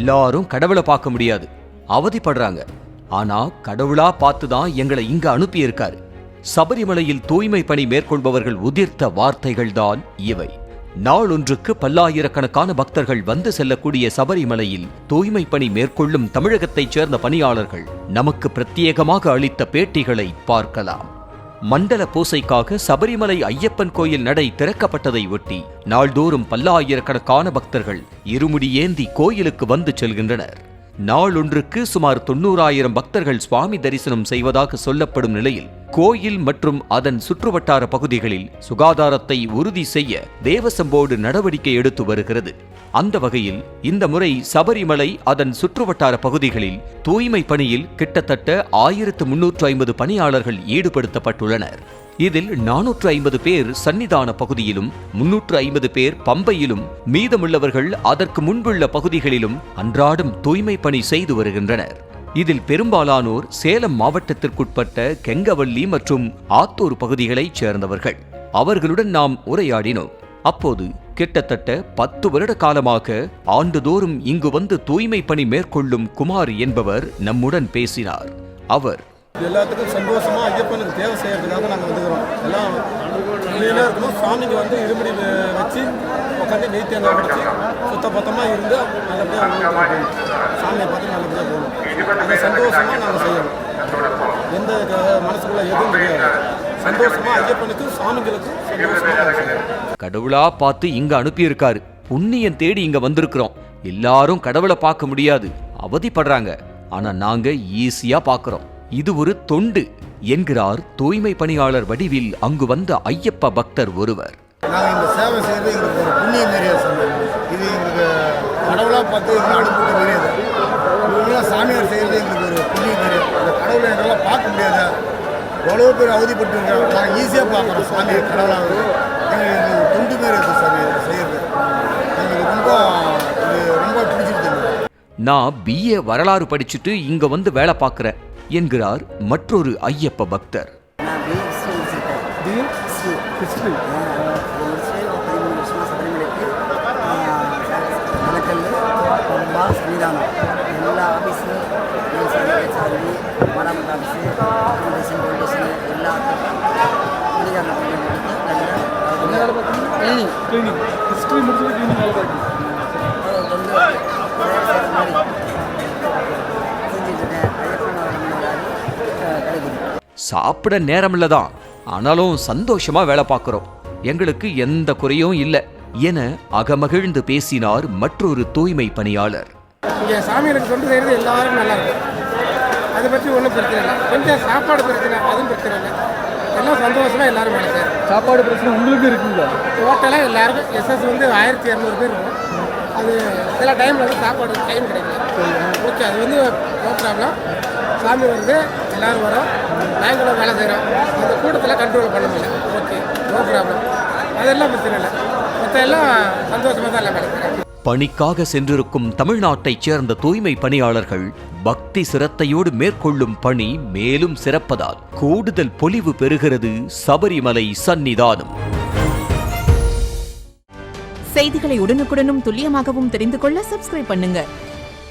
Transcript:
எல்லாரும் கடவுளை பார்க்க முடியாது. அவதிப்படுறாங்க. ஆனா கடவுளா பார்த்து தான் எங்களை இங்க அனுப்பியிருக்காரு. சபரிமலையில் தூய்மை பணி மேற்கொள்பவர்கள் உதிர்த்த வார்த்தைகள் தான் இவை. நாளொன்றுக்கு பல்லாயிரக்கணக்கான பக்தர்கள் வந்து செல்லக்கூடிய சபரிமலையில் தூய்மை பணி மேற்கொள்ளும் தமிழகத்தைச் சேர்ந்த பணியாளர்கள் நமக்கு பிரத்யேகமாக அளித்த பேட்டிகளை பார்க்கலாம். மண்டல பூசைக்காக சபரிமலை ஐயப்பன் கோயில் நடை திறக்கப்பட்டதை ஒட்டி நாள்தோறும் பல்லாயிரக்கணக்கான பக்தர்கள் இருமுடி ஏந்தி கோயிலுக்கு வந்து செல்கின்றனர். நாளொன்றுக்கு சுமார் தொண்ணூறாயிரம் பக்தர்கள் சுவாமி தரிசனம் செய்வதாக சொல்லப்படும் நிலையில் கோயில் மற்றும் அதன் சுற்றுவட்டார பகுதிகளில் சுகாதாரத்தை உறுதி செய்ய தேவசம்போர்டு நடவடிக்கை எடுத்து வருகிறது. அந்த வகையில் இந்த முறை சபரிமலை அதன் சுற்றுவட்டார பகுதிகளில் தூய்மை பணியில் கிட்டத்தட்ட ஆயிரத்து முன்னூற்று ஐம்பது பணியாளர்கள் ஈடுபடுத்தப்பட்டுள்ளனர். இதில் நானூற்று ஐம்பது பேர் சன்னிதான பகுதியிலும் முன்னூற்று ஐம்பது பேர் பம்பையிலும் மீதமுள்ளவர்கள் அதற்கு முன்புள்ள பகுதிகளிலும் அன்றாடம் தூய்மை பணி செய்து வருகின்றனர். இதில் பெரும்பாலானோர் சேலம் மாவட்டத்திற்குட்பட்ட கெங்கவல்லி மற்றும் ஆத்தூர் பகுதிகளைச் சேர்ந்தவர்கள். அவர்களுடன் நாம் உரையாடினோம். அப்போது கிட்டத்தட்ட பத்து வருட காலமாக ஆண்டுதோறும் இங்கு வந்து தூய்மை பணி மேற்கொள்ளும் குமார் என்பவர் நம்முடன் பேசினார். அவர் எல்லாத்துக்கும் சந்தோஷமா ஐயப்பனுக்கு தேவை செய்யறதுக்காக நாங்கள் வந்துக்கிறோம். எல்லாம் கிளீனாக இருக்கணும். சாமிக்கு வந்து இருமுடி வச்சு உட்காந்து நெய் தேங்காய் உடைச்சி சுத்த பத்தமாக இருந்து நல்லபடியாக சாமியை பார்த்து நல்லபடியாக போகணும். அதை சந்தோஷமா நாங்கள் செய்யணும். எந்த மனசுக்குள்ள எதுவும் கிடையாது. சந்தோஷமா ஐயப்பனுக்கு சாமிகளுக்கும் சந்தோஷமா கடவுளா பார்த்து இங்க அனுப்பியிருக்காரு. புண்ணியம் தேடி இங்க வந்திருக்கிறோம். எல்லாரும் கடவுளை பார்க்க முடியாது. அவதிப்படுறாங்க. ஆனா நாங்க ஈஸியா பார்க்குறோம். இது ஒரு தொண்டு என்கிறார் தூய்மை பணியாளர் வடிவில் அங்கு வந்த ஐயப்ப பக்தர் ஒருவர். நாங்கள் இந்த சேவை செய்கிறது எங்களுக்கு ஒரு புண்ணிய சொன்னோம் இது எங்களுக்கு கடவுளாக பார்த்து அனுப்பிட்டு தெரியாது இவங்களாம் சாமியார் செய்கிறது எங்களுக்கு ஒரு புண்ணிய இந்த கடவுளை எங்களால் பார்க்க முடியாது? எவ்வளோ பேர் அவதிப்பட்டு இருக்காங்க நாங்கள் ஈஸியாக பார்க்குறோம் சாமியை கடவுளாக எங்களுக்கு ஒரு தொண்டு மாரி இருக்குது சாமி இதை செய்கிறது எங்களுக்கு ரொம்ப இது ரொம்ப பிடிச்சிருக்கு. நான் பிஏ வரலாறு படிச்சுட்டு இங்க வந்து வேலை பார்க்கறேன். என்கிறார் மற்றொரு ஐயப்ப பக்தர். கிளீனிங் பிஎஸ்சி ஹிஸ்ட்ரி ஹிஸ்ட்ரி முடிச்சு ஒரு பதிமூணு வருஷமாக சாப்பிட நேரமில்ல தான் ஆனாலும் சந்தோஷமா வேலை பார்க்கறோம். எங்களுக்கு எந்த குறையும் இல்ல என அகமகிழ்ந்து பேசினார் மற்றொரு தூய்மை பணியாளர். இங்கே சாமிகளுக்கு தொண்டு செய்கிறது எல்லாரும் நல்லா இருக்கும் அதை பற்றி ஒன்றும் பிரச்சனை இல்லை. கொஞ்சம் சாப்பாடு பிரச்சனை அதுவும் பிரச்சனை இல்லை. எல்லாம் சந்தோஷமாக எல்லாரும் வேலை செய்யணும் சாப்பாடு பிரச்சனை உங்களுக்கு இருக்குங்களா? டோட்டலாக எல்லாருக்கும் எஸ்எஸ் வந்து ஆயிரத்தி இரநூறு பேர் இருக்கும். அது சில டைமில் வந்து சாப்பாடு டைம் கிடைக்கல. ஓகே அது வந்து நோ ப்ராப்ளம் சாமி வருது எல்லாரும் வரோம். நாங்களும் வேலை செய்கிறோம் அந்த கூட்டத்தில் கண்ட்ரோல் பண்ண முடியல. ஓகே நோ ப்ராப்ளம் அதெல்லாம் பிரச்சனை இல்லை. மற்ற எல்லாம் சந்தோஷமாக தான் எல்லாம் வேலை செய்கிறாங்க பணிக்காக சென்றிருக்கும் தமிழ்நாட்டைச் சேர்ந்த தூய்மை பணியாளர்கள் பக்தி சிரத்தையோடு மேற்கொள்ளும் பணி மேலும் சிறப்பதால் கூடுதல் பொலிவு பெறுகிறது சபரிமலை சந்நிதானம். செய்திகளை உடனுக்குடனும் துல்லியமாகவும் தெரிந்து கொள்ள சப்ஸ்கிரைப் பண்ணுங்க.